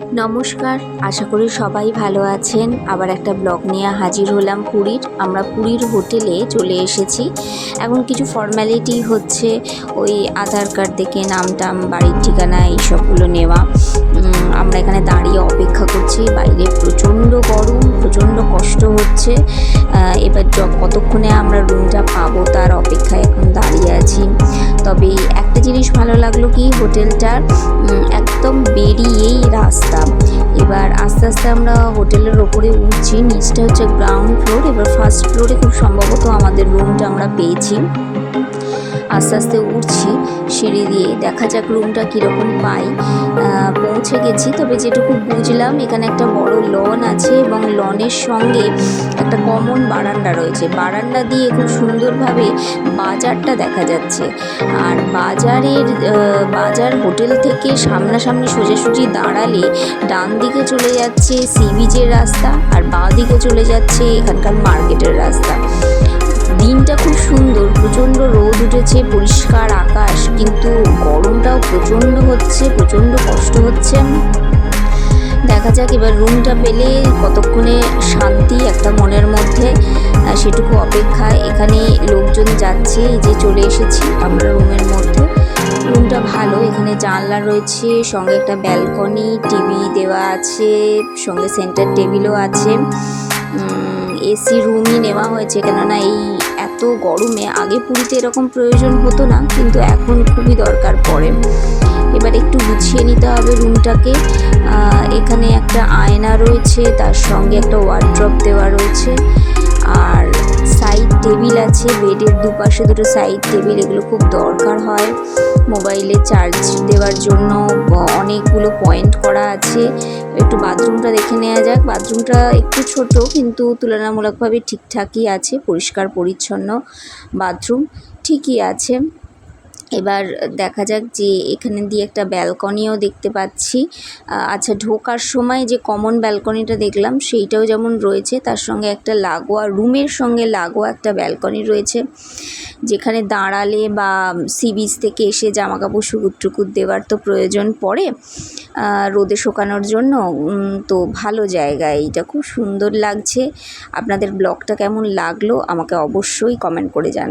নমস্কার, আশা করি সবাই ভালো আছেন। আবার একটা ব্লগ নিয়ে হাজির হলাম পুরীর। আমরা পুরীর হোটেলে চলে এসেছি। এখন কিছু ফর্ম্যালিটি হচ্ছে, ওই আধার কার্ড দেখে নাম টাম, বাড়ির ঠিকানা এইসবগুলো নেওয়া। আমরা এখানে দাঁড়িয়ে অপেক্ষা করছি। বাইরে প্রচণ্ড গরম, প্রচণ্ড কষ্ট হচ্ছে। এবার কতক্ষণে আমরা রুমটা পাবো, তার অপেক্ষায় এখন দাঁড়িয়ে আছি। তবে একটা জিনিস ভালো লাগল কি হোটেলটার একদম বেরিয়েই রাস্তা। এবার আস্তে আস্তে আমরা হোটেলের ওপরে উঠছি, নিচটা হচ্ছে গ্রাউন্ড ফ্লোর এবার ফার্স্ট ফ্লোরে খুব সম্ভবত আমাদের রুমটা আমরা পেয়েছি। আস্তে আস্তে উঠছি সিঁড়ি দিয়ে। দেখা যাক রুমটা কীরকম পাই। পৌঁছে গেছি। তবে যেটুকু বুঝলাম, এখানে একটা বড় লন আছে এবং লনের সঙ্গে একটা কমন বারান্দা রয়েছে। বারান্দা দিয়ে খুব সুন্দরভাবে বাজারটা দেখা যাচ্ছে। আর বাজারের বাজার হোটেল থেকে সামনাসামনি সোজাসুজি দাঁড়ালে ডান দিকে চলে যাচ্ছে সি বিচের রাস্তা আর বাঁ দিকে চলে যাচ্ছে এখানকার মার্কেটের রাস্তা। দিনটা খুব সুন্দর, প্রচণ্ড রোদ উঠেছে, পরিষ্কার আকাশ, কিন্তু গরমটাও প্রচণ্ড হচ্ছে, প্রচণ্ড কষ্ট হচ্ছে। দেখা যাক এবার রুমটা পেলে কতক্ষণে শান্তি একটা মনের মধ্যে সেটুকু অপেক্ষায় এখানে লোকজন যাচ্ছে, এই যে চলে এসেছি আমরা রুমের মধ্যে। রুমটা ভালো, এখানে জানলা রয়েছে, সঙ্গে একটা ব্যালকনি টিভি দেওয়া আছে, সঙ্গে সেন্টার টেবিলও আছে। এসি রুমই নেওয়া হয়েছে। কেননা এই এত গরমে আগে পুরীতে এরকম প্রয়োজন হতো না, কিন্তু এখন খুবই দরকার পড়ে। এবার একটু গুছিয়ে নিতে হবে রুমটাকে এখানে একটা আয়না রয়েছে, তার সঙ্গে একটা ওয়ার্ড্রপ দেওয়া আছে, বেডের দুপাশে দুটো সাইড টেবিল এগুলো খুব দরকার হয়। মোবাইলে চার্জ দেওয়ার জন্য অনেকগুলো পয়েন্ট করা আছে। একটু বাথরুমটা দেখে নেওয়া যাক। বাথরুমটা একটু ছোট, কিন্তু তুলনামূলকভাবে ঠিকঠাকই আছে, পরিষ্কার, পরিচ্ছন্ন বাথরুম ঠিকই আছে। এবার দেখা যাক যে এখানে দিয়ে একটা ব্যালকনিও দেখতে পাচ্ছি। আচ্ছা ঢোকার সময় যে কমন ব্যালকনিটা দেখলাম, সেইটাও যেমন রয়েছে, তার সঙ্গে একটা লাগোয়া, রুমের সঙ্গে লাগোয়া একটা ব্যালকনি রয়েছে, যেখানে দাঁড়ালে বা সি বিচ থেকে এসে জামা কাপড় টুকুর দেওয়ার তো প্রয়োজন পড়ে রোদে শোকানোর জন্য তো ভালো জায়গা এইটা, খুব সুন্দর লাগছে। আপনাদের ব্লগটা কেমন লাগল, আমাকে অবশ্যই কমেন্ট করে জানান